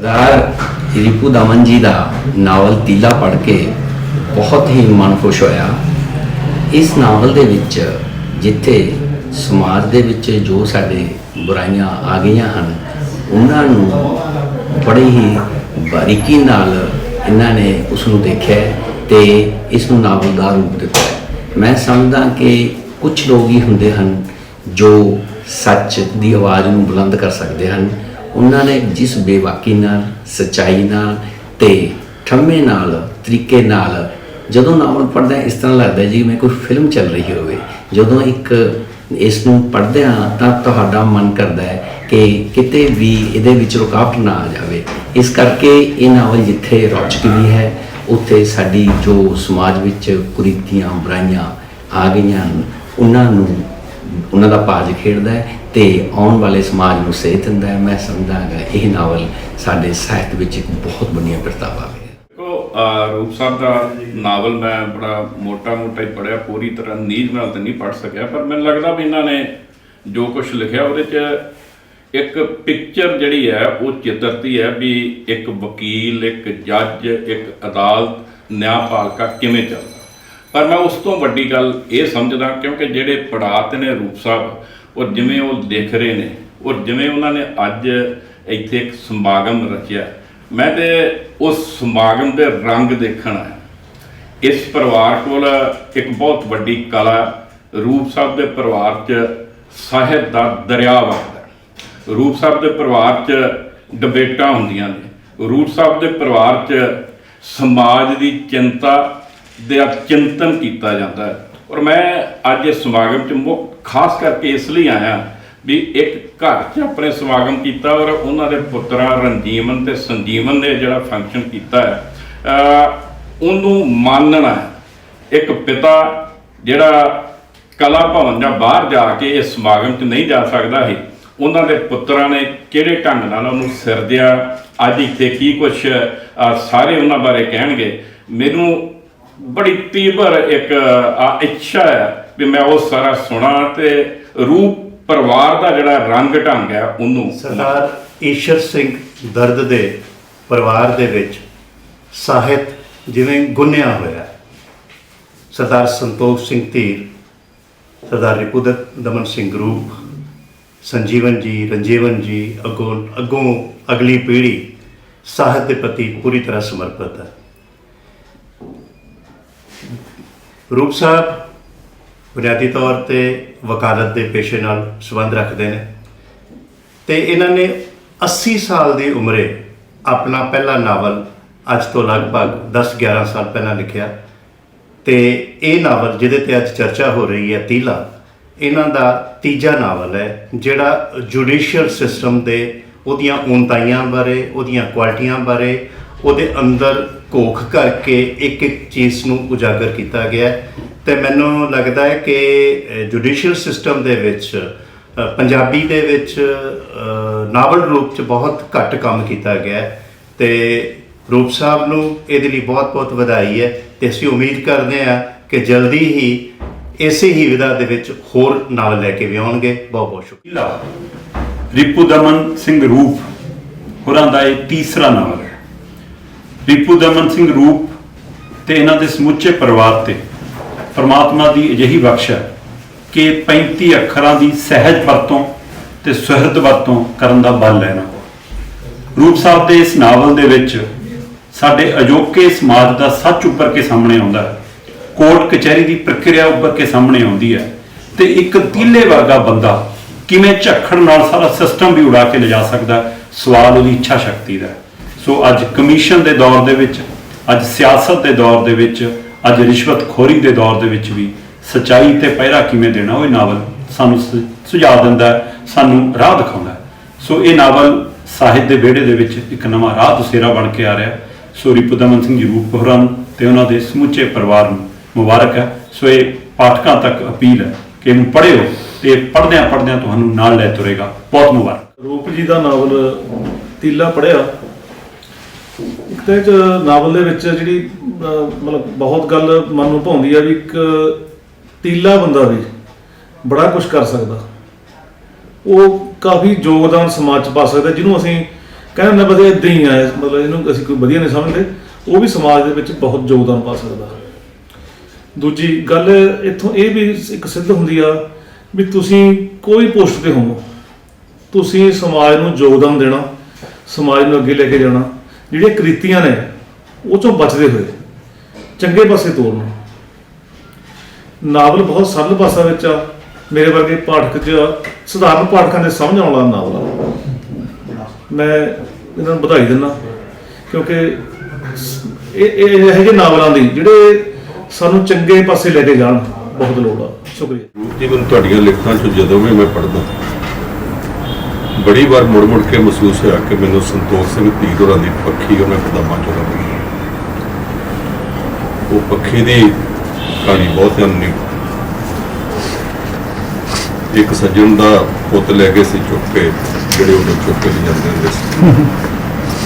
ਸਰਦਾਰ ਰਿਪੂ ਦਮਨ ਜੀ ਦਾ ਨਾਵਲ ਤੀਲਾ ਪੜ੍ਹ ਕੇ ਬਹੁਤ ਹੀ ਮਨ ਖੁਸ਼ ਹੋਇਆ। ਇਸ ਨਾਵਲ ਦੇ ਵਿੱਚ ਜਿੱਥੇ ਸਮਾਜ ਦੇ ਵਿੱਚ ਜੋ ਸਾਡੇ ਬੁਰਾਈਆਂ ਆ ਗਈਆਂ ਹਨ, ਉਹਨਾਂ ਨੂੰ ਬੜੀ ਹੀ ਬਾਰੀਕੀ ਨਾਲ ਇਹਨਾਂ ਨੇ ਉਸ ਨੂੰ ਦੇਖਿਆ ਹੈ ਤੇ ਇਸ ਨੂੰ ਨਾਵਲ ਦਾ ਰੂਪ ਦਿੱਤਾ। ਮੈਂ ਸਮਝਦਾ ਕਿ ਕੁਝ ਲੋਕ ਹੀ ਹੁੰਦੇ ਹਨ ਜੋ ਸੱਚ ਦੀ ਆਵਾਜ਼ ਨੂੰ ਬੁਲੰਦ ਕਰ ਸਕਦੇ ਹਨ ਉਹਨਾਂ ਨੇ ਜਿਸ ਬੇਵਾਕੀ ਨਾਲ, ਸਚਾਈ ਨਾਲ ਤੇ ਠੰਮੇ ਨਾਲ, ਤਰੀਕੇ ਨਾਲ ਜਦੋਂ ਨਾਵਲ ਪੜ੍ਹਦਾ ਇਸ ਤਰ੍ਹਾਂ ਲੱਗਦਾ ਜੀ ਮੈਂ ਕੋਈ ਫਿਲਮ ਚੱਲ ਰਹੀ ਹੋਵੇ। ਜਦੋਂ ਇੱਕ ਇਸ ਨੂੰ ਪੜ੍ਹਦੇ ਹਾਂ ਤਾਂ ਤੁਹਾਡਾ ਮਨ ਕਰਦਾ ਹੈ ਕਿ ਕਿਤੇ ਵੀ ਇਹਦੇ ਵਿੱਚ ਰੁਕਾਵਟ ਨਾ ਆ ਜਾਵੇ। ਇਸ ਕਰਕੇ ਇਹ ਨਾਵਲ ਜਿੱਥੇ ਰੌਚਕ ਵੀ ਹੈ, ਉੱਥੇ ਸਾਡੀ ਜੋ ਸਮਾਜ ਵਿੱਚ ਕੁਰੀਤੀਆਂ, ਬੁਰਾਈਆਂ ਆ ਗਈਆਂ ਹਨ, ਉਹਨਾਂ ਨੂੰ, ਉਹਨਾਂ ਦਾ ਪਾਜ ਖੇਡਦਾ ਹੈ। ਤੇ ਆਉਣ ਵਾਲੇ ਸਮਾਜ ਨੂੰ ਸੇਧ ਦਿੰਦਾ ਹੈ। ਮੈਂ ਸਮਝਦਾ ਹਾਂ ਇਹ ਨਾਵਲ ਸਾਡੇ ਸਾਹਿਤ ਵਿੱਚ ਇੱਕ ਬਹੁਤ ਵੱਡੀਆਂ ਪ੍ਰਤਾਵਾ ਹੈ ਦੇਖੋ ਰੂਪ ਸਾਹਿਬ ਦਾ ਨਾਵਲ ਮੈਂ ਬੜਾ ਮੋਟਾ-ਮੋਟਾ ਹੀ ਪੜਿਆ ਪੂਰੀ ਤਰ੍ਹਾਂ ਨੀਂਦ ਨਾਲ ਤਾਂ ਨਹੀਂ ਪੜ ਸਕਿਆ, ਪਰ ਮੈਨੂੰ ਲੱਗਦਾ ਵੀ ਇਹਨਾਂ ਨੇ ਜੋ ਕੁਝ ਲਿਖਿਆ ਉਹਦੇ 'ਚ ਇੱਕ ਪਿਕਚਰ ਜਿਹੜੀ ਹੈ, ਉਹ ਚਿੱਤਰਤੀ ਹੈ ਵੀ ਇੱਕ ਵਕੀਲ, ਇੱਕ ਜੱਜ, ਇੱਕ ਅਦਾਲਤ, ਨਿਆਂਪਾਲਿਕਾ ਕਿਵੇਂ ਚੱਲਦਾ। ਪਰ ਮੈਂ ਉਸ ਤੋਂ ਵੱਡੀ ਗੱਲ ਇਹ ਸਮਝਦਾ, ਕਿਉਂਕਿ ਜਿਹੜੇ ਪੜਾਅ ਤੇ ਨੇ ਰੂਪ ਸਾਹਿਬ ਔਰ ਜਿਵੇਂ ਉਹ ਦੇਖ ਰਹੇ ਨੇ, ਔਰ ਜਿਵੇਂ ਉਹਨਾਂ ਨੇ ਅੱਜ ਇੱਥੇ ਇੱਕ ਸਮਾਗਮ ਰਚਿਆ। ਮੈਂ ਤੇ ਉਸ ਸਮਾਗਮ ਦੇ ਰੰਗ ਦੇਖਣ ਆਇਆ। ਇਸ ਪਰਿਵਾਰ ਕੋਲ ਇੱਕ ਬਹੁਤ ਵੱਡੀ ਕਲਾ ਰੂਪ ਸਾਹਿਬ ਦੇ ਪਰਿਵਾਰ 'ਚ ਸਾਹਿਤ ਦਾ ਦਰਿਆ ਵਗਦਾ ਰੂਪ ਸਾਹਿਬ ਦੇ ਪਰਿਵਾਰ 'ਚ ਡਿਬੇਟਾਂ ਹੁੰਦੀਆਂ ਨੇ। ਰੂਪ ਸਾਹਿਬ ਦੇ ਪਰਿਵਾਰ 'ਚ ਸਮਾਜ ਦੀ ਚਿੰਤਾ ਦੇ ਚਿੰਤਨ ਕੀਤਾ ਜਾਂਦਾ ਹੈ। ਔਰ ਮੈਂ ਅੱਜ ਇਸ ਸਮਾਗਮ 'ਚ ਮੁੱਖ ਖਾਸ ਕਰਕੇ ਇਸ ਲਈ ਆਇਆ ਵੀ ਇੱਕ ਘਰ 'ਚ ਆਪਣੇ ਸਮਾਗਮ ਕੀਤਾ ਔਰ ਉਹਨਾਂ ਦੇ ਪੁੱਤਰਾਂ ਰਣਜੀਵਨ ਤੇ ਸੰਜੀਵਨ ਨੇ ਜਿਹੜਾ ਫੰਕਸ਼ਨ ਕੀਤਾ ਹੈ ਉਹਨੂੰ ਮਾਨਣਾ ਇੱਕ ਪਿਤਾ ਜਿਹੜਾ ਕਲਾ ਭਵਨ ਜਾਂ ਬਾਹਰ ਜਾ ਕੇ ਇਸ ਸਮਾਗਮ 'ਚ ਨਹੀਂ ਜਾ ਸਕਦਾ ਸੀ, ਉਹਨਾਂ ਦੇ ਪੁੱਤਰਾਂ ਨੇ ਕਿਹੜੇ ਢੰਗ ਨਾਲ ਉਹਨੂੰ ਸਿਰਦਿਆ ਅੱਜ ਇੱਥੇ ਕੀ ਕੁਝ ਸਾਰੇ ਉਹਨਾਂ ਬਾਰੇ ਕਹਿਣਗੇ। ਮੈਨੂੰ ਬੜੀ ਤੀਬਰ ਇੱਕ ਇੱਛਾ ਹੈ ਵੀ ਮੈਂ ਉਹ ਸਾਰਾ ਸੁਣਾ ਤੇ ਰੂਪ ਪਰਿਵਾਰ ਦਾ ਜਿਹੜਾ ਰੰਗ ਢੰਗ ਹੈ, ਉਹਨੂੰ ਸਰਦਾਰ ਈਸ਼ਰ ਸਿੰਘ ਦਰਦ ਦੇ ਪਰਿਵਾਰ ਦੇ ਵਿੱਚ ਸਾਹਿਤ ਜਿਵੇਂ ਗੁੰਨਿਆ ਹੋਇਆ ਸਰਦਾਰ ਸੰਤੋਖ ਸਿੰਘ ਧੀਰ, ਸਰਦਾਰ ਰਿਪੁਦਰ ਦਮਨ ਸਿੰਘ ਰੂਪ ਸੰਜੀਵਨ ਜੀ ਰੰਜੀਵਨ ਜੀ, ਅੱਗੋਂ ਅੱਗੋਂ ਅਗਲੀ ਪੀੜ੍ਹੀ ਸਾਹਿਤ ਦੇ ਪ੍ਰਤੀ ਪੂਰੀ ਤਰ੍ਹਾਂ ਸਮਰਪਿਤ ਹੈ। ਰੂਪ ਸਾਹਿਬ ਬੁਨਿਆਦੀ ਤੌਰ ਤੇ ਵਕਾਲਤ ਦੇ ਪੇਸ਼ੇ ਨਾਲ ਸੰਬੰਧ ਰੱਖਦੇ ਨੇ। ਤੇ ਇਹਨਾਂ ਨੇ 80 ਸਾਲ ਦੀ ਉਮਰੇ ਆਪਣਾ ਪਹਿਲਾ ਨਾਵਲ ਅੱਜ ਤੋਂ ਲਗਭਗ 10-11 ਸਾਲ ਪਹਿਲਾਂ ਲਿਖਿਆ। ਤੇ ਇਹ ਨਾਵਲ ਜਿਹਦੇ ਤੇ ਅੱਜ ਚਰਚਾ ਹੋ ਰਹੀ ਹੈ ਤੀਲਾ, ਇਹਨਾਂ ਦਾ ਤੀਜਾ ਨਾਵਲ ਹੈ, ਜਿਹੜਾ ਜੁਡੀਸ਼ੀਅਲ ਸਿਸਟਮ ਦੇ ਉਹਦੀਆਂ ਉਨਤਾਈਆਂ ਬਾਰੇ, ਉਹਦੀਆਂ ਕੁਆਲਿਟੀਆਂ ਬਾਰੇ, ਉਹਦੇ ਅੰਦਰ ਘੋਖ ਕਰਕੇ ਇੱਕ ਇੱਕ ਚੀਜ਼ ਨੂੰ ਉਜਾਗਰ ਕੀਤਾ ਗਿਆ ਤੇ ਮੈਨੂੰ ਲੱਗਦਾ ਹੈ ਕਿ ਜੁਡੀਸ਼ੀਅਲ ਸਿਸਟਮ ਦੇ ਵਿੱਚ ਪੰਜਾਬੀ ਦੇ ਵਿੱਚ ਨਾਵਲ ਰੂਪ ਚ ਬਹੁਤ ਘੱਟ ਕੰਮ ਕੀਤਾ ਗਿਆ ਹੈ ਤੇ ਰੂਪ ਸਾਹਿਬ ਨੂੰ ਇਹਦੇ ਲਈ ਬਹੁਤ-ਬਹੁਤ ਵਧਾਈ ਹੈ ਤੇ ਅਸੀਂ ਉਮੀਦ ਕਰਦੇ ਹਾਂ ਕਿ ਜਲਦੀ ਹੀ ਇਸੇ ਹੀ ਵਿਧਾ ਦੇ ਵਿੱਚ ਹੋਰ ਨਾਵਲ ਲੈ ਕੇ ਵੀ ਆਉਣਗੇ। ਬਹੁਤ-ਬਹੁਤ ਸ਼ੁਕਰੀਆ। ਲੀਲਾ ਰਿਪੂ ਦਮਨ ਸਿੰਘ ਰੂਪ, ਹੋਰਾਂ ਦਾ ਇਹ ਤੀਸਰਾ ਨਾਵਲ ਹੈ। ਰਿਪੂ ਦਮਨ ਸਿੰਘ ਰੂਪ ਤੇ ਇਹਨਾਂ ਦੇ ਸਮੁੱਚੇ ਪਰਿਵਾਰ ਤੇ ਪਰਮਾਤਮਾ ਦੀ ਅਜਿਹੀ ਬਖਸ਼ ਹੈ ਕਿ 35 ਅੱਖਰਾਂ ਦੀ ਸਹਿਜ ਵਰਤੋਂ ਤੇ ਸੁਹਿਰਦ ਵਰਤੋਂ ਕਰਨ ਦਾ ਬਲ ਲੈਣਾ ਰੂਪ ਸਾਹਿਬ ਦੇ ਇਸ ਨਾਵਲ ਦੇ ਵਿੱਚ ਸਾਡੇ ਅਜੋਕੇ ਸਮਾਜ ਦਾ ਸੱਚ ਉੱਪਰ ਕੇ ਸਾਹਮਣੇ ਆਉਂਦਾ ਹੈ। ਕੋਰਟ ਕਚਹਿਰੀ ਦੀ ਪ੍ਰਕਿਰਿਆ ਉੱਪਰ ਕੇ ਸਾਹਮਣੇ ਆਉਂਦੀ ਹੈ ਤੇ ਇੱਕ ਤੀਲੇ ਵਰਗਾ ਬੰਦਾ ਕਿਵੇਂ ਝੱਖੜ ਨਾਲ ਸਾਰਾ ਸਿਸਟਮ ਵੀ ਉਡਾ ਕੇ ਲਿਜਾ ਸਕਦਾ ਸਵਾਲ ਉਹਦੀ ਇੱਛਾ ਸ਼ਕਤੀ ਦਾ ਸੋ ਅੱਜ ਕਮਿਸ਼ਨ ਦੇ ਦੌਰ ਦੇ ਵਿੱਚ, ਅੱਜ ਸਿਆਸਤ ਦੇ ਦੌਰ ਦੇ ਵਿੱਚ ਅੱਜ ਰਿਸ਼ਵਤਖੋਰੀ ਦੇ ਦੌਰ ਦੇ ਵਿੱਚ ਵੀ ਸਚਾਈ ਤੇ ਪਹਿਰਾ ਕਿਵੇਂ ਦੇਣਾ, ਉਹ ਇਹ ਨਾਵਲ ਸਾਨੂੰ ਸੁ- ਸੁਝਾਅ ਦਿੰਦਾ ਸਾਨੂੰ ਰਾਹ ਦਿਖਾਉਂਦਾ ਸੋ ਇਹ ਨਾਵਲ ਸਾਹਿਤ ਦੇ ਵਿਹੜੇ ਦੇ ਵਿੱਚ ਇੱਕ ਨਵਾਂ ਰਾਹ ਦੁਸੇਰਾ ਬਣ ਕੇ ਆ ਰਿਹਾ ਹੈ। ਸੋ ਰਿਪੁਦਮਨ ਸਿੰਘ ਜੀ ਰੂਪ ਹੋਰਾਂ ਨੂੰ ਤੇ ਉਹਨਾਂ ਦੇ ਸਮੁੱਚੇ ਪਰਿਵਾਰ ਨੂੰ ਮੁਬਾਰਕ ਹੈ। ਸੋ ਇਹ ਪਾਠਕਾਂ ਤੱਕ ਅਪੀਲ ਹੈ ਕਿ ਇਹਨੂੰ ਪੜ੍ਹਿਓ ਤੇ ਪੜ੍ਹਦਿਆਂ ਪੜ੍ਹਦਿਆਂ ਤੁਹਾਨੂੰ ਨਾਲ ਲੈ ਤੁਰੇਗਾ। ਬਹੁਤ ਮੁਬਾਰਕ। ਰੂਪ ਜੀ ਦਾ ਨਾਵਲ ਤੀਲਾ ਪੜ੍ਹਿਆ। ਤਾਂ ਇਹ 'ਚ ਨਾਵਲ ਦੇ ਵਿੱਚ ਜਿਹੜੀ ਅਹ, ਮਤਲਬ ਬਹੁਤ ਗੱਲ ਮਨ ਨੂੰ ਭਾਉਂਦੀ ਆ ਵੀ ਇੱਕ ਤੀਲਾ ਬੰਦਾ ਵੀ ਬੜਾ ਕੁਝ ਕਰ ਸਕਦਾ। ਉਹ ਕਾਫੀ ਯੋਗਦਾਨ ਸਮਾਜ 'ਚ ਪਾ ਸਕਦਾ ਜਿਹਨੂੰ ਅਸੀਂ ਕਹਿੰਦੇ ਨਾ ਬਸ ਇਦਾਂ ਹੀ ਆ ਮਤਲਬ ਇਹਨੂੰ ਅਸੀਂ ਕੋਈ ਵਧੀਆ ਨਹੀਂ ਸਮਝਦੇ ਉਹ ਵੀ ਸਮਾਜ ਦੇ ਵਿੱਚ ਬਹੁਤ ਯੋਗਦਾਨ ਪਾ ਸਕਦਾ। ਦੂਜੀ ਗੱਲ ਇੱਥੋਂ ਇਹ ਵੀ ਇੱਕ ਸਿੱਧ ਹੁੰਦੀ ਆ ਵੀ ਤੁਸੀਂ ਕੋਈ ਪੋਸਟ ਤੇ ਹੋਵੋ। ਤੁਸੀਂ ਸਮਾਜ ਨੂੰ ਯੋਗਦਾਨ ਦੇਣਾ ਸਮਾਜ ਨੂੰ ਅੱਗੇ ਲੈ ਕੇ ਜਾਣਾ। ਜਿਹੜੀਆਂ ਕ੍ਰਿਤੀਆਂ ਨੇ, ਉਹ ਚੋਂ ਬਚਦੇ ਹੋਏ, ਚੰਗੇ ਪਾਸੇ ਤੋਰਨ। ਨਾਵਲ ਬਹੁਤ ਸਰਲ ਭਾਸ਼ਾ ਵਿੱਚ ਆ। ਮੇਰੇ ਵਰਗੇ ਪਾਠਕ ਚ ਸਧਾਰਨ ਪਾਠਕਾਂ ਨੇ ਸਮਝ ਆਉਣ ਵਾਲਾ ਨਾਵਲ ਆ। ਮੈਂ ਇਹਨਾਂ ਨੂੰ ਵਧਾਈ ਦਿੰਦਾ, ਕਿਉਂਕਿ ਇਹ ਇਹ, ਇਹੋ ਜਿਹੇ ਨਾਵਲਾਂ ਦੀ, ਜਿਹੜੇ ਸਾਨੂੰ ਚੰਗੇ ਪਾਸੇ ਲੈ ਕੇ ਜਾਣ, ਬਹੁਤ ਲੋੜ ਆ। ਸ਼ੁਕਰੀਆ। ਜੀਵਨ ਤੁਹਾਡੀਆਂ ਲਿਖਤਾਂ 'ਚ ਜਦੋਂ ਵੀ ਮੈਂ ਪੜ੍ਹਦਾ। ਬੜੀ ਵਾਰ ਮੁੜ ਮੁੜ ਕੇ ਮਹਿਸੂਸ ਹੋਇਆ ਕਿ ਮੈਨੂੰ ਸੰਤੋਖ ਸਿੰਘ ਧੀਰ ਹੋਰਾਂ ਦੀ ਪੱਖੀ ਉਹਨਾਂ ਕਿਤਾਬਾਂ 'ਚੋਂ ਲੱਗੀ ਉਹ ਪੱਖੀ ਦੀ ਕਹਾਣੀ ਬਹੁਤ ਅਨਨੀ ਇੱਕ ਸੱਜਣ ਦਾ ਪੁੱਤ ਲੈ ਗਏ ਸੀ ਚੁੱਕ ਕੇ ਜਿਹੜੇ ਉਹਨੂੰ ਚੁੱਕ ਕੇ ਲੈ ਜਾਂਦੇ ਹੁੰਦੇ ਸੀ।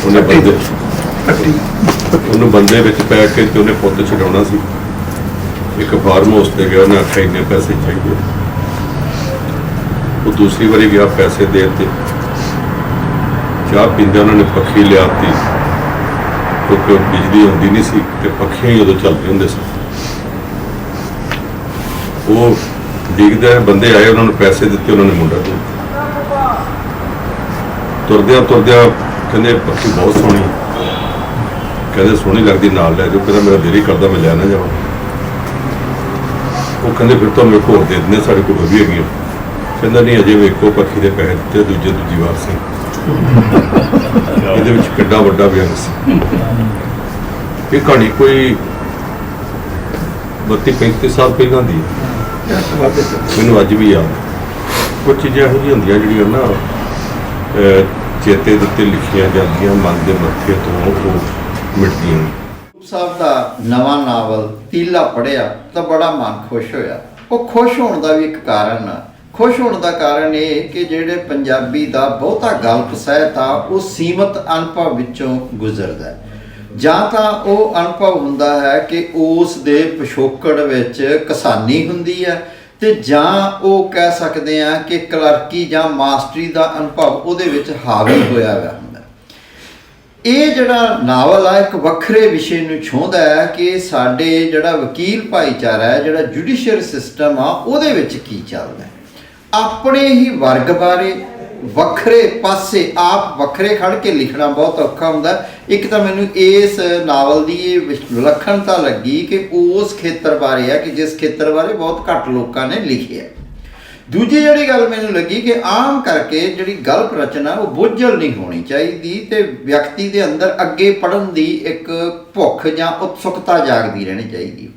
ਉਹਨੇ ਬੰਦੇ ਉਹਨੂੰ ਬੰਦੇ ਵਿੱਚ ਪੈ ਕੇ ਤੇ ਉਹਨੇ ਪੁੱਤ ਛਡਾਉਣਾ ਸੀ। ਇੱਕ ਫਾਰਮ ਹਾਊਸ ਤੇ ਗਿਆ ਉਹਨੇ ਆਖਿਆ ਇੰਨੇ ਪੈਸੇ ਚਾਹੀਦੇ। ਉਹ ਦੂਸਰੀ ਵਾਰੀ ਗਿਆ ਪੈਸੇ ਦੇ ਤੇ। ਚਾਹ ਪੀਂਦੇ ਉਹਨਾਂ ਨੇ ਪੱਖੀ ਲਿਆਤੀ। ਕਿਉਂਕਿ ਬਿਜਲੀ ਹੁੰਦੀ ਨਹੀਂ ਸੀ ਤੇ ਪੱਖੀਆਂ ਹੀ ਉਦੋਂ ਚੱਲਦੇ ਹੁੰਦੇ ਸੀ ਉਹ ਡਿੱਗਦੇ ਬੰਦੇ ਆਏ, ਉਹਨਾਂ ਨੂੰ ਪੈਸੇ ਦਿੱਤੇ, ਉਹਨਾਂ ਨੇ ਮੁੰਡਾ ਦੇ ਤੁਰਦਿਆਂ ਤੁਰਦਿਆਂ ਕਹਿੰਦੇ, ਪੱਖੀ ਬਹੁਤ ਸੋਹਣੀ ਕਹਿੰਦੇ, ਸੋਹਣੀ ਲੱਗਦੀ, ਨਾਲ ਲੈ ਜਾਓ। ਕਹਿੰਦਾ, ਮੇਰਾ ਦਿਲ ਹੀ ਕਰਦਾ, ਮੈਂ ਲੈ ਨਾ ਜਾਵਾਂ। ਉਹ ਕਹਿੰਦੇ, ਫਿਰ ਤੁਹਾਨੂੰ ਇੱਕ ਹੋਰ ਦੇ ਦਿੰਦੇ, ਸਾਡੇ ਕੋਲ ਵੀ ਹੈਗੀਆਂ। ਕਹਿੰਦਾ ਨਹੀਂ, ਅਜੇ ਵੇਖੋ ਪੱਖੀ ਦੇ ਪੈਸੇ ਦਿੱਤੇ ਦੂਜੇ ਦੂਜੀ ਵਾਰ ਸੀ। ਇਹਦੇ ਵਿੱਚ ਕਿੱਡਾ ਵੱਡਾ ਵਿਅੰਗ ਸੀ। ਇਹ ਕਹਾਣੀ ਕੋਈ 32 35 ਸਾਲ ਪਹਿਲਾਂ ਦੀ ਹੈ। ਮੈਨੂੰ ਅੱਜ ਵੀ ਯਾਦ ਕੁਝ ਚੀਜ਼ਾਂ ਇਹੋ ਜਿਹੀਆਂ ਹੁੰਦੀਆਂ ਜਿਹੜੀਆਂ ਨਾ ਚੇਤੇ ਦੇ ਉੱਤੇ ਲਿਖੀਆਂ ਜਾਂਦੀਆਂ, ਮਨ ਦੇ ਮੱਥੇ ਤੋਂ ਉਹ ਮਿਟਦੀਆਂ ਨਹੀਂ ਸਾਹਿਬ ਦਾ ਨਵਾਂ ਨਾਵਲ ਤੀਲਾ ਪੜਿਆ ਤਾਂ ਬੜਾ ਮਨ ਖੁਸ਼ ਹੋਇਆ। ਉਹ ਖੁਸ਼ ਹੋਣ ਦਾ ਵੀ ਇੱਕ ਕਾਰਨ ਆ। ਖੁਸ਼ ਹੋਣ ਦਾ ਕਾਰਨ ਇਹ ਕਿ ਜਿਹੜੇ ਪੰਜਾਬੀ ਦਾ ਬਹੁਤਾ ਗਲਤ ਸਹਿਤ ਆ ਉਹ ਸੀਮਤ ਅਨੁਭਵ ਵਿੱਚੋਂ ਗੁਜ਼ਰਦਾ ਹੈ। ਜਾਂ ਤਾਂ ਉਹ ਅਨੁਭਵ ਹੁੰਦਾ ਹੈ ਕਿ ਉਸ ਦੇ ਪਿਛੋਕੜ ਵਿੱਚ ਕਿਸਾਨੀ ਹੁੰਦੀ ਹੈ ਤੇ ਜਾਂ ਉਹ ਕਹਿ ਸਕਦੇ ਆ ਕਿ ਕਲਰਕੀ ਜਾਂ ਮਾਸਟਰੀ ਦਾ ਅਨੁਭਵ ਉਹਦੇ ਵਿੱਚ ਹਾਵੀ ਹੋਇਆ ਹੋਇਆ ਹੁੰਦਾ ਇਹ ਜਿਹੜਾ ਨਾਵਲ ਆ, ਇੱਕ ਵੱਖਰੇ ਵਿਸ਼ੇ ਨੂੰ ਛੂੰਹਦਾ ਹੈ ਕਿ ਸਾਡੇ ਜਿਹੜਾ ਵਕੀਲ ਭਾਈਚਾਰਾ ਹੈ, ਜਿਹੜਾ ਜੁਡੀਸ਼ੀਅਲ ਸਿਸਟਮ ਆ, ਉਹਦੇ ਵਿੱਚ ਕੀ ਚੱਲਦਾ ਆਪਣੇ ਹੀ ਵਰਗ ਬਾਰੇ ਵੱਖਰੇ ਪਾਸੇ ਆਪ ਵੱਖਰੇ ਖੜ ਕੇ ਲਿਖਣਾ ਬਹੁਤ ਔਖਾ ਹੁੰਦਾ। ਇੱਕ ਤਾਂ ਮੈਨੂੰ ਇਸ ਨਾਵਲ ਦੀ ਇਹ ਵਿਸ਼- ਵਿਲੱਖਣਤਾ ਲੱਗੀ ਕਿ ਉਸ ਖੇਤਰ ਬਾਰੇ ਹੈ ਕਿ ਜਿਸ ਖੇਤਰ ਬਾਰੇ ਬਹੁਤ ਘੱਟ ਲੋਕਾਂ ਨੇ ਲਿਖਿਆ। ਦੂਜੀ ਜਿਹੜੀ ਗੱਲ ਮੈਨੂੰ ਲੱਗੀ ਕਿ ਆਮ ਕਰਕੇ ਜਿਹੜੀ ਗਲਪ ਰਚਨਾ ਉਹ ਬੋਝਲ ਨਹੀਂ ਹੋਣੀ ਚਾਹੀਦੀ ਤੇ ਵਿਅਕਤੀ ਦੇ ਅੰਦਰ ਅੱਗੇ ਪੜਨ ਦੀ ਇੱਕ ਭੁੱਖ ਜਾਂ ਉਤਸੁਕਤਾ ਜਾਗਦੀ ਰਹਿਣੀ ਚਾਹੀਦੀ।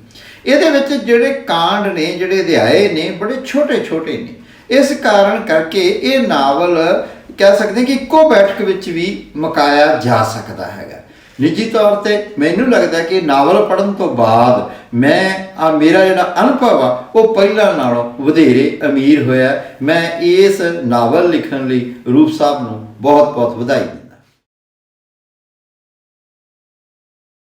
ਇਹਦੇ ਵਿੱਚ ਜਿਹੜੇ ਕਾਂਡ ਨੇ, ਜਿਹੜੇ ਅਧਿਆਏ ਨੇ, ਬੜੇ ਛੋਟੇ ਛੋਟੇ ਨੇ। ਇਸ ਕਾਰਨ ਕਰਕੇ ਇਹ ਨਾਵਲ ਕਹਿ ਸਕਦੇ ਕਿ ਇੱਕੋ ਬੈਠਕ ਵਿੱਚ ਵੀ ਮੁਕਾਇਆ ਜਾ ਸਕਦਾ ਹੈਗਾ। ਨਿੱਜੀ ਤੌਰ ਤੇ ਮੈਨੂੰ ਲੱਗਦਾ ਕਿ ਨਾਵਲ ਪੜ੍ਹਨ ਤੋਂ ਬਾਅਦ ਮੈਂ ਆ ਮੇਰਾ ਜਿਹੜਾ ਅਨੁਭਵ ਆ, ਉਹ ਪਹਿਲਾਂ ਨਾਲੋਂ ਵਧੇਰੇ ਅਮੀਰ ਹੋਇਆ। ਮੈਂ ਇਸ ਨਾਵਲ ਲਿਖਣ ਲਈ ਰੂਪ ਸਾਹਿਬ ਨੂੰ ਬਹੁਤ ਬਹੁਤ ਵਧਾਈ ਦਿੰਦਾ।